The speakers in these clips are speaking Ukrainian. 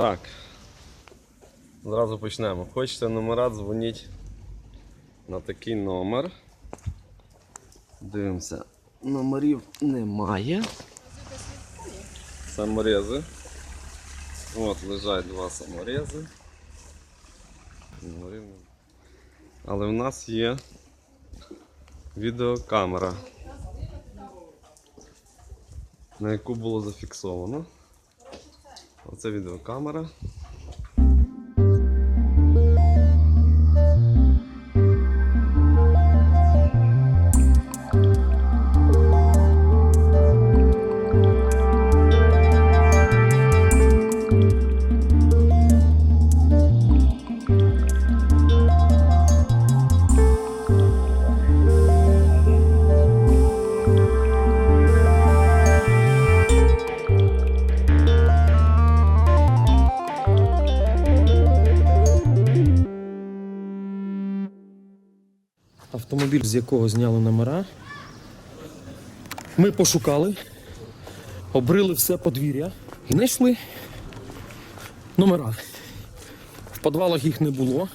Так. Зразу почнемо. Хочете номера, дзвоніть на такий номер. Дивимося. Номерів немає. Саморези. От лежать два саморези. Але в нас є відеокамера, на яку було зафіксовано. Оце відеокамера. Автомобіль, з якого зняли номера. Ми пошукали, обрили все подвір'я і знайшли номера. В підвалах їх не було.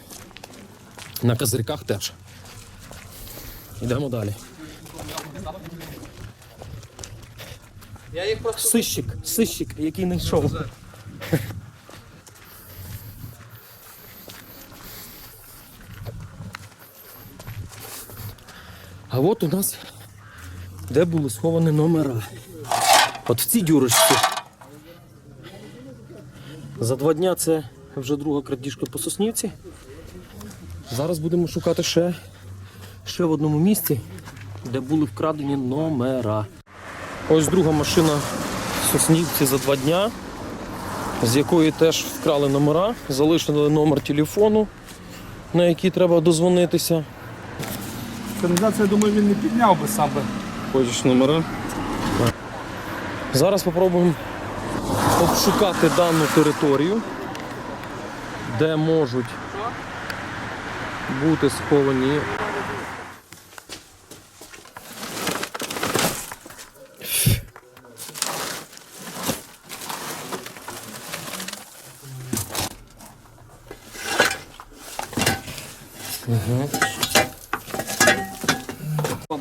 На козирьках теж. Йдемо далі. Я їх просто Сищик, сищик, який знайшов. А от у нас де були сховані номера. От в цій дюрочці. За два дня це вже друга крадіжка по Соснівці. Зараз будемо шукати ще, ще в одному місці, де були вкрадені номера. Ось друга машина в Соснівці за два дня, з якої теж вкрали номера, залишили номер телефону, на який треба дозвонитися. Каналізацію, я думаю, він не підняв би сам би. Хочеш номера? Зараз спробуємо обшукати дану територію, де можуть бути сховані.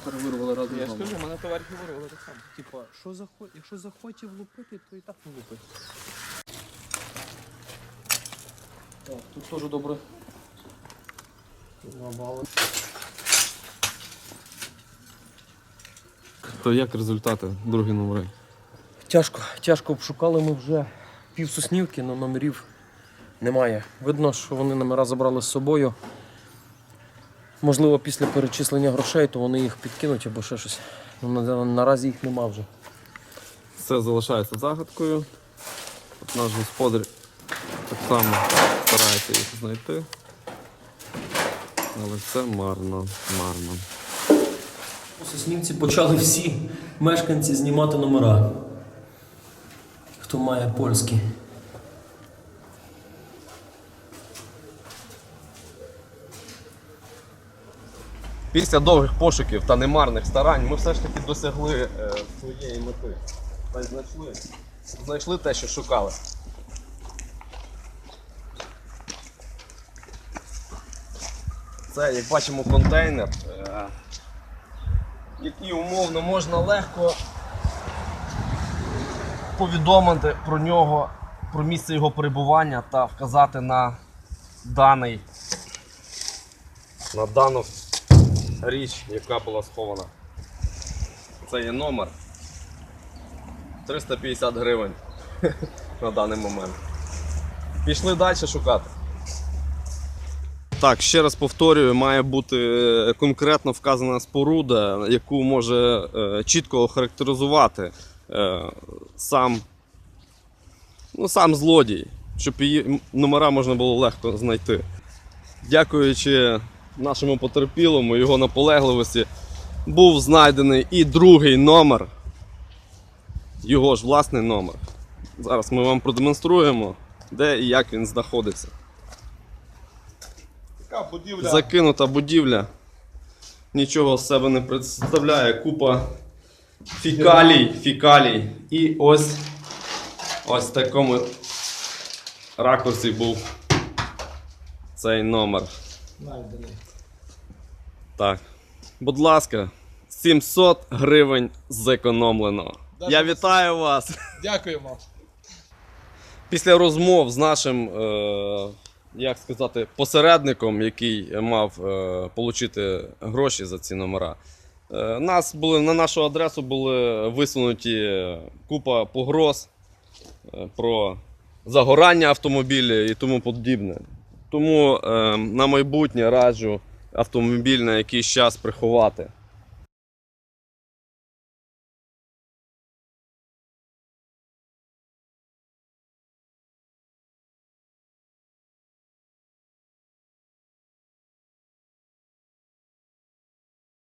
Бампер вирвали разом. Я ж кажу, мене товариші вирвали так само. Типа, що захо... якщо захотів лупити, то і так не лупить. Так, тут теж добре. То як результати? Другі номери. Тяжко, тяжко обшукали ми вже пів соснівки, але номерів немає. Видно, що вони номера забрали з собою. Можливо, після перечислення грошей, то вони їх підкинуть або ще щось. Ну, на- наразі їх нема вже. Це залишається загадкою. От наш господар так само старається їх знайти. Але це марно, марно. У Соснівці почали всі мешканці знімати номера. Хто має польські. Після довгих пошуків та немарних старань ми все ж таки досягли е, своєї мети. Та й знайшли, знайшли те, що шукали. Це, як бачимо, контейнер, е, який умовно можна легко повідомити про нього, про місце його перебування та вказати на даний на дану річ, яка була схована. Це є номер. 350 гривень на даний момент. Пішли далі шукати. Так, ще раз повторюю, має бути е, конкретно вказана споруда, яку може е, чітко охарактеризувати е, сам, ну, сам злодій, щоб її номера можна було легко знайти. Дякуючи нашому потерпілому, його наполегливості, був знайдений і другий номер, його ж власний номер. Зараз ми вам продемонструємо, де і як він знаходиться. Така будівля. Закинута будівля. Нічого з себе не представляє. Купа фікалій, фікалій. І ось ось в такому ракурсі був цей номер. Так. Будь ласка, 700 гривень зекономлено. Я вітаю вас! Дякуємо. Після розмов з нашим, е, як сказати, посередником, який мав е, отримати гроші за ці номера, е, нас були, на нашу адресу були висунуті купа погроз е, про загорання автомобіля і тому подібне. Тому е, на майбутнє раджу автомобіль на якийсь час приховати.